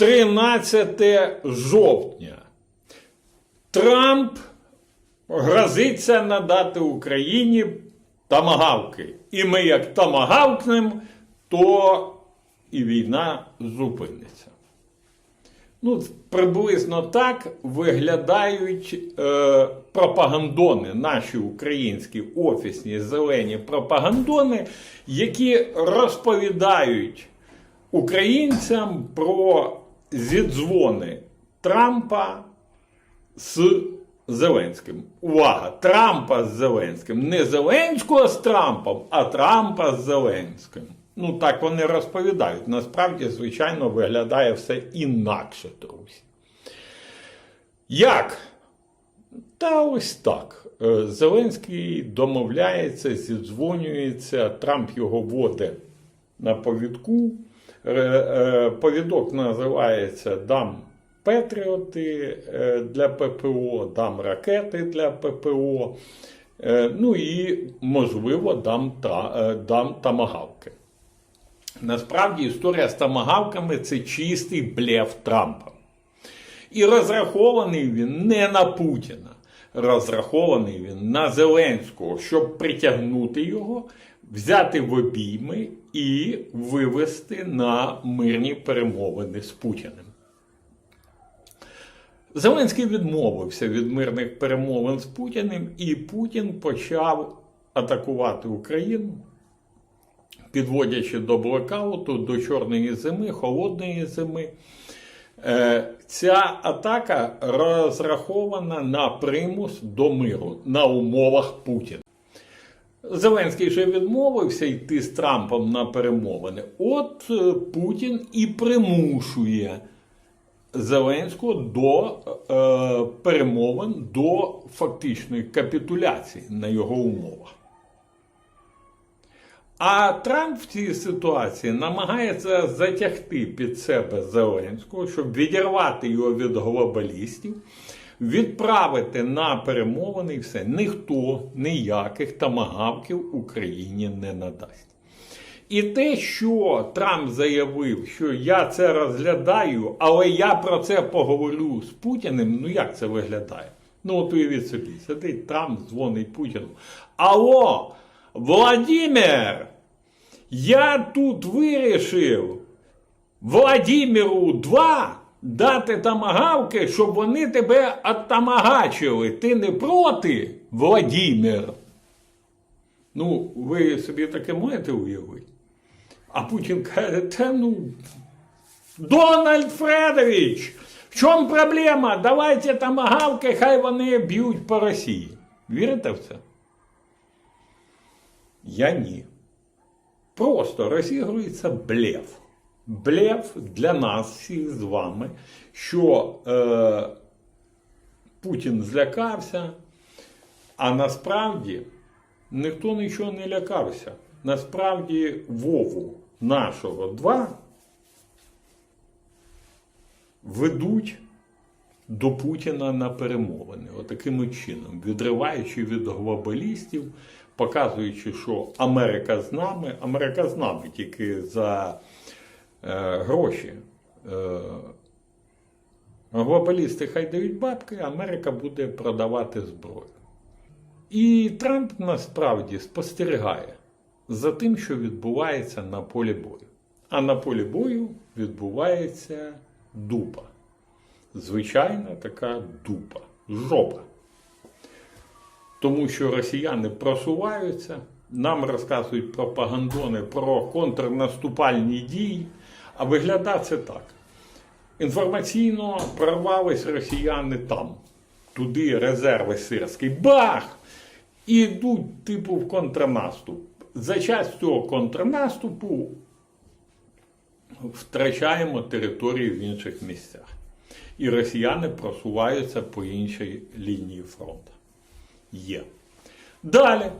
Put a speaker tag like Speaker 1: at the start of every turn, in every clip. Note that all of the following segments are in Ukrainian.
Speaker 1: 13 жовтня. Трамп грозиться надати Україні тамагавки. І ми як тамагавкнем, то і війна зупиниться. Ну, приблизно так виглядають е, пропагандони, наші українські офісні зелені пропагандони, які розповідають українцям про зідзвони Трампа з Зеленським. Увага! Трампа з Зеленським. Не Зеленського з Трампом, а Трампа з Зеленським. Ну, так вони розповідають. Насправді, звичайно, виглядає все інакше, друзі. Як? Та ось так. Е, Зеленський домовляється, зідзвонюється, Трамп його водить на повідку. Е, е, Повідок називається Дам Петріоти е, для ППО, дам ракети для ППО. Ну і, можливо, дам, дам тамагавки. Насправді історія з тамагавками це чистий блеф Трампа. І розрахований він не на Путіна, розрахований він на Зеленського, щоб притягнути його, взяти в обійми і вивести на мирні перемовини з Путіним. Зеленський відмовився від мирних перемовин з Путіним, і Путін почав атакувати Україну, підводячи до блокауту, до чорної зими, холодної зими. Е, Ця атака розрахована на примус до миру на умовах Путіна. Зеленський же відмовився йти з Трампом на перемовини. От е, Путін і примушує Зеленського до е, перемовин до фактичної капітуляції на його умовах. А Трамп в цій ситуації намагається затягти під себе Зеленського, щоб відірвати його від глобалістів, відправити на перемовини і все. Ніхто ніяких тамагавків Україні не надасть. І те, що Трамп заявив, що я це розглядаю, але я про це поговорю з Путіним, ну як це виглядає? Ну, от уявіть собі, сидить Трамп, дзвонить Путіну. Алло, Владимир, я тут вирішив Владимиру 2 дати тамагавки, щоб вони тебе оттамагачили. Ти не проти, Владимир? Ну, ви собі таке можете уявити? А Путін каже, та ну, Дональд Фредович, в чому проблема? Давайте тамагавки, хай вони б'ють по Росії. Вірите в це? Я ні. Просто розігрується блеф. Блеф для нас всіх з вами, що е, Путін злякався, а насправді ніхто нічого не лякався. Насправді Вову нашого два ведуть до Путіна на перемовини, отаким чином, відриваючи від глобалістів, показуючи, що Америка з нами, Америка з нами тільки за гроші. Е, глобалісти хай дають бабки, Америка буде продавати зброю. І Трамп насправді спостерігає за тим, що відбувається на полі бою. А на полі бою відбувається дупа. Звичайна така дупа, жопа. Тому що росіяни просуваються, нам розказують пропагандони про контрнаступальні дії, а виглядає це так. Інформаційно прорвались росіяни там, туди резерви сирські, бах! І йдуть, типу, в контрнаступ. За час цього контрнаступу втрачаємо території в інших місцях. І росіяни просуваються по іншій лінії фронту. Є. Далі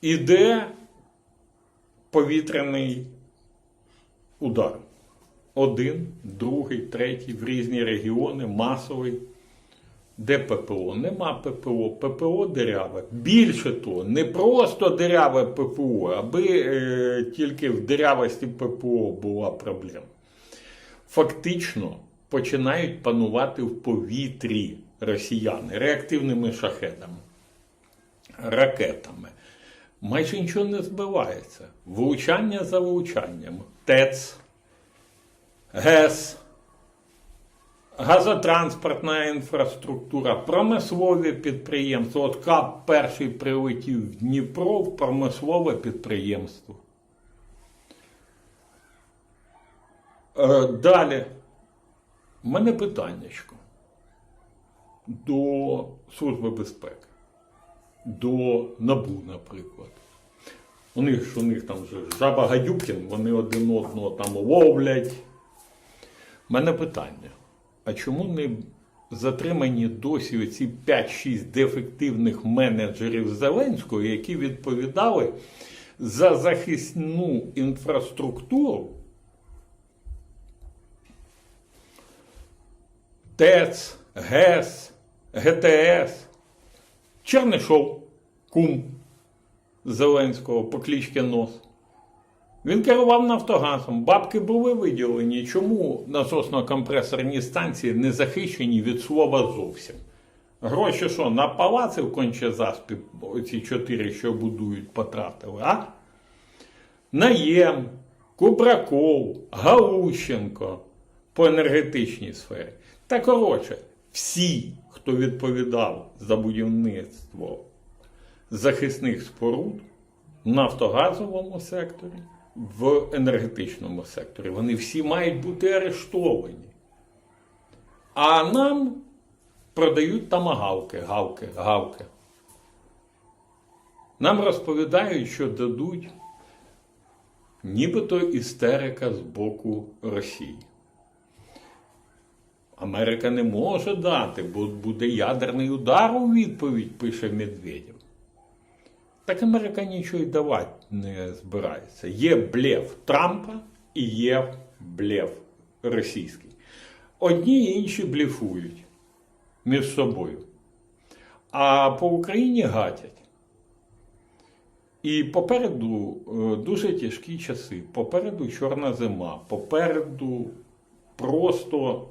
Speaker 1: іде повітряний удар. Один, другий, третій в різні регіони, масовий. Де ППО? Нема ППО. ППО диряве. Більше того, не просто диряве ППО, аби е, тільки в дирявості ППО була проблема. фактично починають панувати в повітрі росіяни реактивними шахедами, ракетами. Майже нічого не збивається. Влучання за влучанням. ТЕЦ, ГЕС, газотранспортна інфраструктура, промислові підприємства. От КАП перший прилетів в Дніпро в промислове підприємство. Е, далі. У мене питаннячко до Служби безпеки, до НАБУ, наприклад. У них ж у них там же жаба Гадюкін, вони один одного там ловлять. У мене питання: а чому не затримані досі оці 5-6 дефективних менеджерів Зеленського, які відповідали за захисну інфраструктуру? ТЕЦ, ГЕС, ГТС, Чернишов, кум Зеленського по кличці Нос. Він керував Нафтогазом. Бабки були виділені. Чому насосно-компресорні станції не захищені від слова зовсім? Гроші що, на палаци в конче-заспі, оці чотири, що будують, потратили, а? Наєм, Кубраков, Галущенко по енергетичній сфері. Та коротше, всі, хто відповідав за будівництво захисних споруд в нафтогазовому секторі, в енергетичному секторі, вони всі мають бути арештовані. А нам продають тамагавки, гавки, гавки. Нам розповідають, що дадуть нібито істерика з боку Росії. Америка не може дати, бо буде ядерний удар у відповідь, пише Медведєв. Так Америка нічого й давати не збирається. Є блеф Трампа і є блеф російський. Одні і інші блефують між собою. А по Україні гатять. І попереду е, дуже тяжкі часи. Попереду чорна зима, попереду просто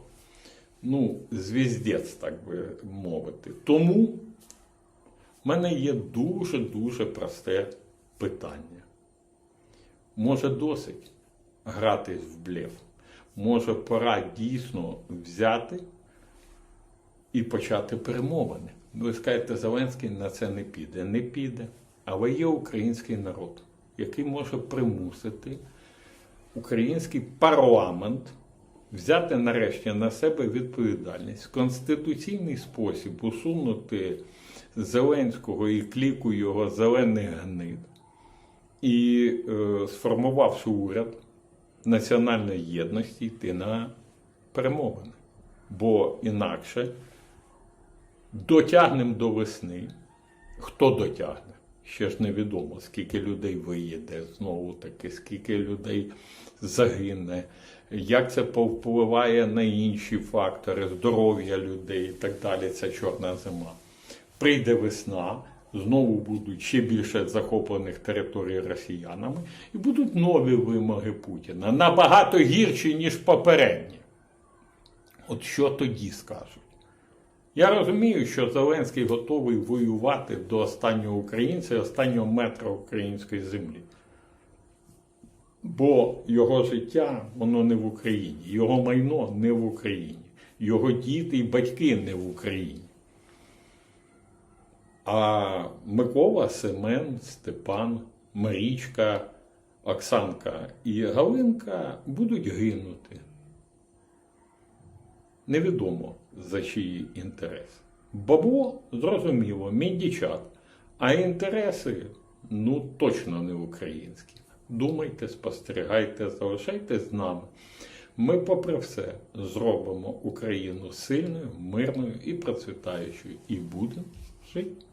Speaker 1: ну, звіздець, так би мовити. Тому в мене є дуже-дуже просте питання. Може досить гратись в блеф? Може пора дійсно взяти і почати перемовини? Ви скажете, Зеленський на це не піде. Не піде. Але є український народ, який може примусити український парламент взяти нарешті на себе відповідальність в конституційний спосіб усунути Зеленського і кліку його зелених гнид і е, сформувавши уряд національної єдності, йти на перемовини. Бо інакше дотягнемо до весни. Хто дотягне? Ще ж невідомо, скільки людей виїде знову таки, скільки людей загине, як це повпливає на інші фактори, здоров'я людей і так далі. Ця чорна зима. Прийде весна, знову будуть ще більше захоплених територій росіянами, і будуть нові вимоги Путіна набагато гірші, ніж попередні. От що тоді скажуть? Я розумію, що Зеленський готовий воювати до останнього українця, останнього метра української землі. Бо його життя, воно не в Україні, його майно не в Україні, його діти і батьки не в Україні. А Микола, Семен, Степан, Марічка, Оксанка і Галинка будуть гинути. Невідомо за чиї інтереси. Бабло, зрозуміло, міндічат, а інтереси ну точно не українські. Думайте, спостерігайте, залишайтесь з нами. Ми, попри все, зробимо Україну сильною, мирною і процвітаючою, і будемо жити.